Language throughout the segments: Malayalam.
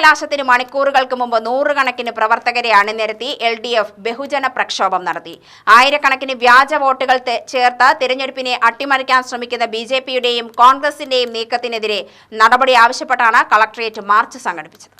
കൊട്ടിക്കലാശത്തിന് മണിക്കൂറുകൾക്ക് മുമ്പ് നൂറുകണക്കിന് പ്രവർത്തകരെ അണിനിരത്തി എൽ ഡി എഫ് ബഹുജന പ്രക്ഷോഭം നടത്തി. ആയിരക്കണക്കിന് വ്യാജ വോട്ടുകൾ ചേർത്ത് തിരഞ്ഞെടുപ്പിനെ അട്ടിമറിക്കാൻ ശ്രമിക്കുന്ന ബി ജെ പിയുടെയും കോൺഗ്രസിന്റെയും നീക്കത്തിനെതിരെ നടപടി ആവശ്യപ്പെട്ടാണ് കളക്ടറേറ്റ് മാർച്ച് സംഘടിപ്പിച്ചത്.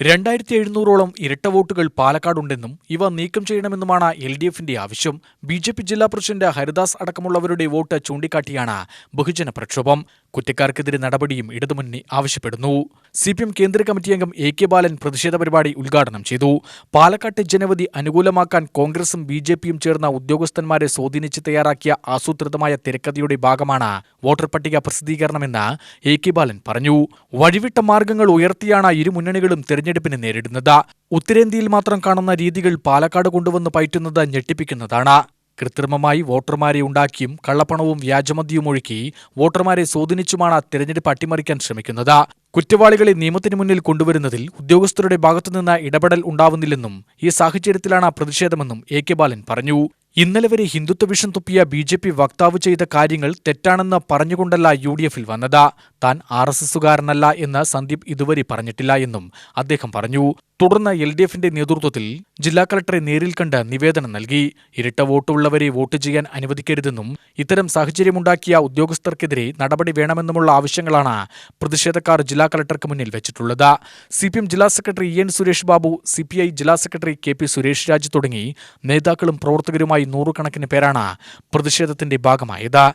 രണ്ടായിരത്തി എഴുന്നൂറോളം ഇരട്ട വോട്ടുകൾ പാലക്കാടുണ്ടെന്നും ഇവ നീക്കം ചെയ്യണമെന്നുമാണ് എൽ ഡി എഫിന്റെ ആവശ്യം. ബി ജെ പി ജില്ലാ പ്രസിഡന്റ് ഹരിദാസ് അടക്കമുള്ളവരുടെ വോട്ട് ചൂണ്ടിക്കാട്ടിയാണ് ബഹുജന പ്രക്ഷോഭം. കുറ്റക്കാർക്കെതിരെ നടപടിയും ഇടതുമുന്നണി ആവശ്യപ്പെടുന്നു. സി പി എം കേന്ദ്ര കമ്മിറ്റി അംഗം എ കെ ബാലൻ പ്രതിഷേധ പരിപാടി ഉദ്ഘാടനം ചെയ്തു. പാലക്കാട്ടെ ജനവധി അനുകൂലമാക്കാൻ കോൺഗ്രസും ബി ജെ പിയും ചേർന്ന ഉദ്യോഗസ്ഥന്മാരെ സ്വാധീനിച്ച് തയ്യാറാക്കിയ ആസൂത്രിതമായ തിരക്കഥയുടെ ഭാഗമാണ് വോട്ടർ പട്ടിക പ്രസിദ്ധീകരണമെന്ന് എ കെ ബാലൻ പറഞ്ഞു. വഴിവിട്ട മാർഗങ്ങൾ ഉയർത്തിയാണ് ഇരു മുന്നണികളും തെരഞ്ഞെടുപ്പിനെ നേരിടുന്നത്. ഉത്തരേന്ത്യയിൽ മാത്രം കാണുന്ന രീതികൾ പാലക്കാട് കൊണ്ടുവന്ന് പയറ്റുന്നത് ഞെട്ടിപ്പിക്കുന്നതാണ്. കൃത്രിമമായി വോട്ടർമാരെ ഉണ്ടാക്കിയും കള്ളപ്പണവും വ്യാജമദ്യവും ഒഴുക്കി വോട്ടർമാരെ സ്വാധീനിച്ചുമാണ് തെരഞ്ഞെടുപ്പ് അട്ടിമറിക്കാൻ ശ്രമിക്കുന്നത്. കുറ്റവാളികളെ നിയമത്തിന് മുന്നിൽ കൊണ്ടുവരുന്നതിൽ ഉദ്യോഗസ്ഥരുടെ ഭാഗത്തുനിന്ന് ഇടപെടൽ ഉണ്ടാവുന്നില്ലെന്നും ഈ സാഹചര്യത്തിലാണ് പ്രതിഷേധമെന്നും എ കെ ബാലൻ പറഞ്ഞു. ഇന്നലെ വരെ ഹിന്ദുത്വ വിഷം തുപ്പിയ ബി ജെ പി വക്താവ് ചെയ്ത കാര്യങ്ങൾ തെറ്റാണെന്ന് പറഞ്ഞുകൊണ്ടല്ല യു ഡി എഫിൽ വന്നത്. താൻ ആർ എസ് എസുകാരനല്ല എന്ന് സന്ദീപ് ഇതുവരെ പറഞ്ഞിട്ടില്ല എന്നും അദ്ദേഹം പറഞ്ഞു. തുടർന്ന് എൽ ഡി എഫിന്റെ നേതൃത്വത്തിൽ ജില്ലാ കളക്ടറെ നേരിൽ കണ്ട് നിവേദനം നൽകി. ഇരട്ട വോട്ടുള്ളവരെ വോട്ട് ചെയ്യാൻ അനുവദിക്കരുതെന്നും ഇത്തരം സാഹചര്യമുണ്ടാക്കിയ ഉദ്യോഗസ്ഥർക്കെതിരെ നടപടി വേണമെന്നുമുള്ള ആവശ്യങ്ങളാണ് പ്രതിഷേധക്കാർ ജില്ലാ കളക്ടർക്ക് മുന്നിൽ വെച്ചിട്ടുള്ളത്. സി ജില്ലാ secretary N Suresh Babu C ജില്ലാ secretary K P Suresh Raj തുടങ്ങി നേതാക്കളും പ്രവർത്തകരുമായി നൂറുകണക്കിന് പേരാണ് പ്രതിഷേധത്തിന്റെ ഭാഗമായത്.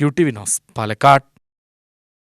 U T Vinos Palakkad.